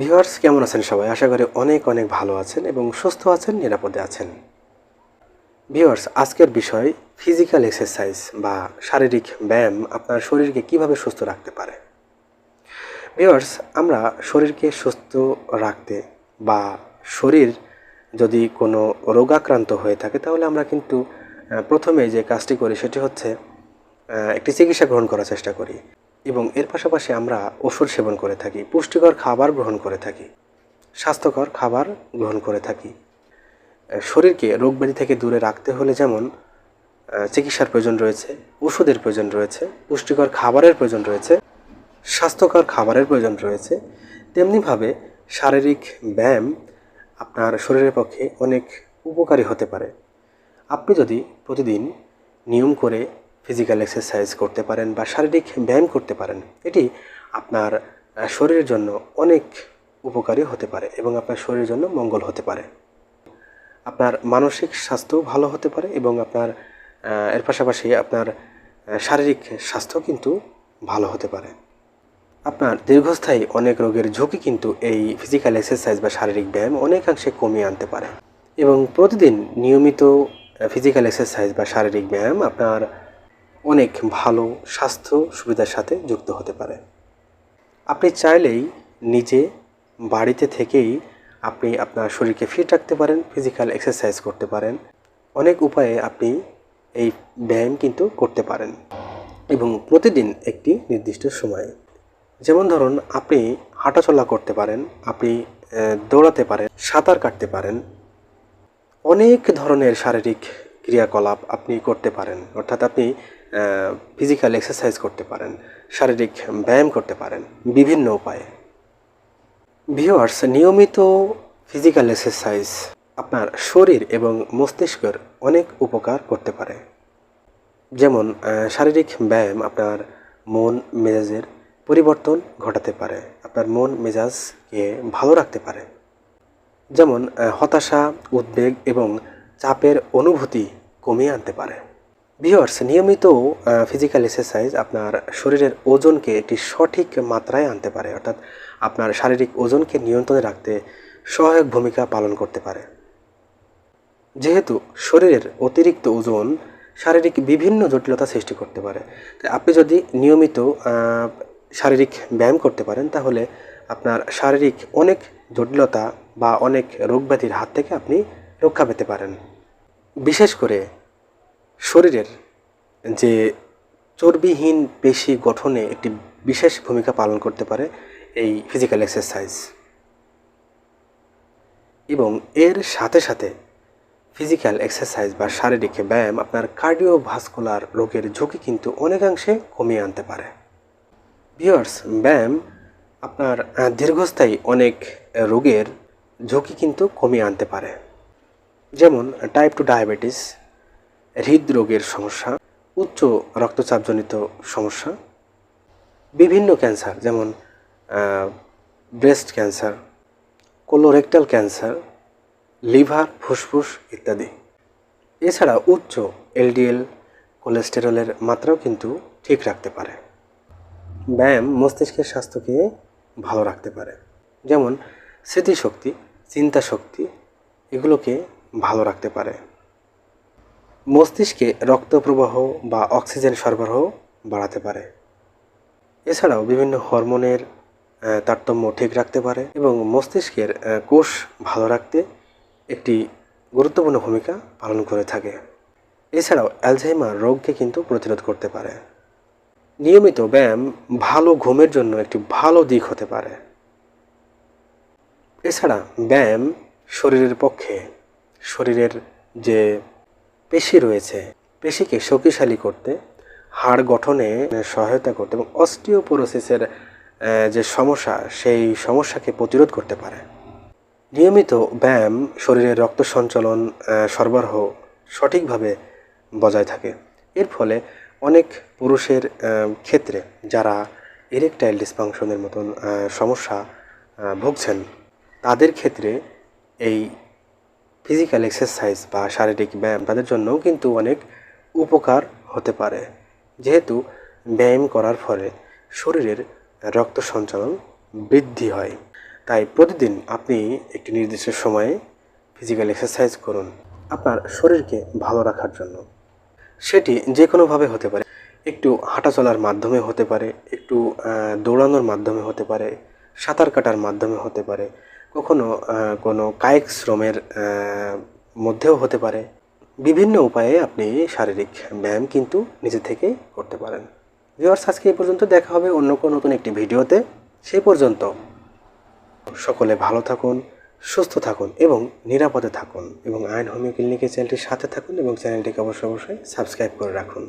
Viewers, কেমন আছেন সবাই? আশা করি অনেক অনেক ভালো আছেন এবং সুস্থ আছেন, নিরাপদে আছেন। ভিউয়ার্স, আজকের বিষয় ফিজিক্যাল এক্সারসাইজ বা শারীরিক ব্যায়াম আপনার শরীরকে কীভাবে সুস্থ রাখতে পারে? ভিউয়ার্স, আমরা শরীরকে সুস্থ রাখতে বা শরীর যদি কোনো রোগাক্রান্ত হয়ে থাকে, তাহলে আমরা কিন্তু প্রথমে যে কাজটি করি সেটি হচ্ছে একটি চিকিৎসা গ্রহণ করার চেষ্টা করি। এবং এর পাশাপাশি আমরা ওষুধ সেবন করে থাকি, পুষ্টিকর খাবার গ্রহণ করে থাকি, স্বাস্থ্যকর খাবার গ্রহণ করে থাকি। শরীরকে রোগ ব্যাধি থেকে দূরে রাখতে হলে যেমন চিকিৎসার প্রয়োজন রয়েছে, ওষুধের প্রয়োজন রয়েছে, পুষ্টিকর খাবারের প্রয়োজন রয়েছে, স্বাস্থ্যকর খাবারের প্রয়োজন রয়েছে, তেমনিভাবে শারীরিক ব্যায়াম আপনার শরীরের পক্ষে অনেক উপকারী হতে পারে। আপনি যদি প্রতিদিন নিয়ম করে ফিজিক্যাল এক্সারসাইজ করতে পারেন বা শারীরিক ব্যায়াম করতে পারেন, এটি আপনার শরীরের জন্য অনেক উপকারী হতে পারে এবং আপনার শরীরের জন্য মঙ্গল হতে পারে। আপনার মানসিক স্বাস্থ্য ভালো হতে পারে এবং আপনার এর পাশাপাশি আপনার শারীরিক স্বাস্থ্য কিন্তু ভালো হতে পারে। আপনার দীর্ঘস্থায়ী অনেক রোগের ঝুঁকি কিন্তু এই ফিজিক্যাল এক্সারসাইজ বা শারীরিক ব্যায়াম অনেকাংশে কমিয়ে আনতে পারে। এবং প্রতিদিন নিয়মিত ফিজিক্যাল এক্সারসাইজ বা শারীরিক ব্যায়াম আপনার অনেক ভালো স্বাস্থ্য সুবিধার সাথে যুক্ত হতে পারে। আপনি চাইলেই নিজে বাড়িতে থেকেই আপনি আপনার শরীরকে ফিট রাখতে পারেন ফিজিক্যাল এক্সারসাইজ করতে পারেন। অনেক উপায়ে আপনি এই ব্যায়াম কিন্তু করতে পারেন এবং প্রতিদিন একটি নির্দিষ্ট সময়ে। যেমন ধরুন, আপনি হাঁটাচলা করতে পারেন, আপনি দৌড়াতে পারেন, সাঁতার কাটতে পারেন। অনেক ধরনের শারীরিক ক্রিয়াকলাপ আপনি করতে পারেন। অর্থাৎ আপনি ফিজিক্যাল এক্সারসাইজ করতে পারেন, শারীরিক ব্যায়াম করতে পারেন, বিভিন্ন উপায়ে। ভিউয়ার্স নিয়মিত ফিজিক্যাল এক্সারসাইজ আপনার শরীর এবং মস্তিষ্কের অনেক উপকার করতে পারে। যেমন শারীরিক ব্যায়াম আপনার মন মেজাজের পরিবর্তন ঘটাতে পারে, আপনার মন মেজাজকে ভালো রাখতে পারে। যেমন হতাশা, উদ্বেগ এবং চাপের অনুভূতি কমিয়ে আনতে পারে। ভিওয়ার্স নিয়মিত ফিজিক্যাল এক্সারসাইজ আপনার শরীরের ওজনকে একটি সঠিক মাত্রায় আনতে পারে। অর্থাৎ আপনার শারীরিক ওজনকে নিয়ন্ত্রণে রাখতে সহায়ক ভূমিকা পালন করতে পারে। যেহেতু শরীরের অতিরিক্ত ওজন শারীরিক বিভিন্ন জটিলতা সৃষ্টি করতে পারে, তাই আপনি যদি নিয়মিত শারীরিক ব্যায়াম করতে পারেন, তাহলে আপনার শারীরিক অনেক জটিলতা বা অনেক রোগব্যাধির হাত থেকে আপনি রক্ষা পেতে পারেন। বিশেষ করে শরীরের যে চর্বিহীন পেশি গঠনে একটি বিশেষ ভূমিকা পালন করতে পারে এই ফিজিক্যাল এক্সারসাইজ এবং এর সাথে সাথে ফিজিক্যাল এক্সারসাইজ বা শারীরিক ব্যায়াম আপনার কার্ডিওভাস্কুলার রোগের ঝুঁকি কিন্তু অনেকাংশে কমিয়ে আনতে পারে। ভিওয়ার্স ব্যায়াম আপনার দীর্ঘস্থায়ী অনেক রোগের ঝুঁকি কিন্তু কমিয়ে আনতে পারে। যেমন টাইপ টু ডায়াবেটিস হৃদরোগের সমস্যা, উচ্চ রক্তচাপজনিত সমস্যা, বিভিন্ন ক্যান্সার যেমন breast cancer colorectal cancer liver, ফুসফুস ইত্যাদি। এছাড়া উচ্চ এলডিএল কোলেস্টেরলের মাত্রাও কিন্তু ঠিক রাখতে পারে। ব্যায়াম মস্তিষ্কের স্বাস্থ্যকে ভালো রাখতে পারে। যেমন, স্মৃতিশক্তি চিন্তা শক্তি এগুলোকে ভালো রাখতে পারে। মস্তিষ্কে রক্ত প্রবাহ বা অক্সিজেন সরবরাহ বাড়াতে পারে। এছাড়াও বিভিন্ন হরমোনের তারতম্য ঠিক রাখতে পারে এবং মস্তিষ্কের কোষ ভালো রাখতে একটি গুরুত্বপূর্ণ ভূমিকা পালন করে থাকে। এছাড়াও অ্যালঝাইমার রোগকে কিন্তু প্রতিরোধ করতে পারে। নিয়মিত ব্যায়াম ভালো ঘুমের জন্য একটি ভালো দিক হতে পারে। এছাড়া ব্যায়াম শরীরের পক্ষে, শরীরের যে পেশি রয়েছে। পেশিকে শক্তিশালী করতে, হাড় গঠনে সহায়তা করতে এবং অস্টিওপোরোসিসের যে সমস্যা, সেই সমস্যাকে প্রতিরোধ করতে পারে। নিয়মিত ব্যায়াম শরীরের রক্ত সঞ্চালন সরবরাহ সঠিকভাবে বজায় থাকে। এর ফলে অনেক পুরুষের ক্ষেত্রে যারা ইরেকটাইল ডিসফাংশনের মতন সমস্যা ভুগছেন, তাদের ক্ষেত্রে এই ফিজিক্যাল এক্সারসাইজ বা শারীরিক ব্যায়াম তাদের জন্যও কিন্তু অনেক উপকার হতে পারে। যেহেতু ব্যায়াম করার ফলে শরীরের রক্ত সঞ্চালন বৃদ্ধি হয়। তাই প্রতিদিন আপনি একটি নির্দিষ্ট সময়ে ফিজিক্যাল এক্সারসাইজ করুন আপনার শরীরকে ভালো রাখার জন্য। সেটি যে কোনোভাবে হতে পারে। একটু হাঁটা চলার মাধ্যমে হতে পারে, একটু দৌড়ানোর মাধ্যমে হতে পারে, সাঁতার কাটার মাধ্যমে হতে পারে কখনো কোনো কায়িক শ্রমের মধ্যেও হতে পারে। বিভিন্ন উপায়ে আপনি শারীরিক ব্যায়াম কিন্তু নিজে থেকে করতে পারেন। ভিউয়ার্স, আজকে এই পর্যন্ত দেখা হবে অন্য কোনো নতুন একটি ভিডিওতে। সেই পর্যন্ত সকলে ভালো থাকুন, সুস্থ থাকুন এবং নিরাপদে থাকুন এবং আইন হোমিও ক্লিনিকের চ্যানেলটির সাথে থাকুন এবং চ্যানেলটিকে অবশ্যই অবশ্যই সাবস্ক্রাইব করে রাখুন।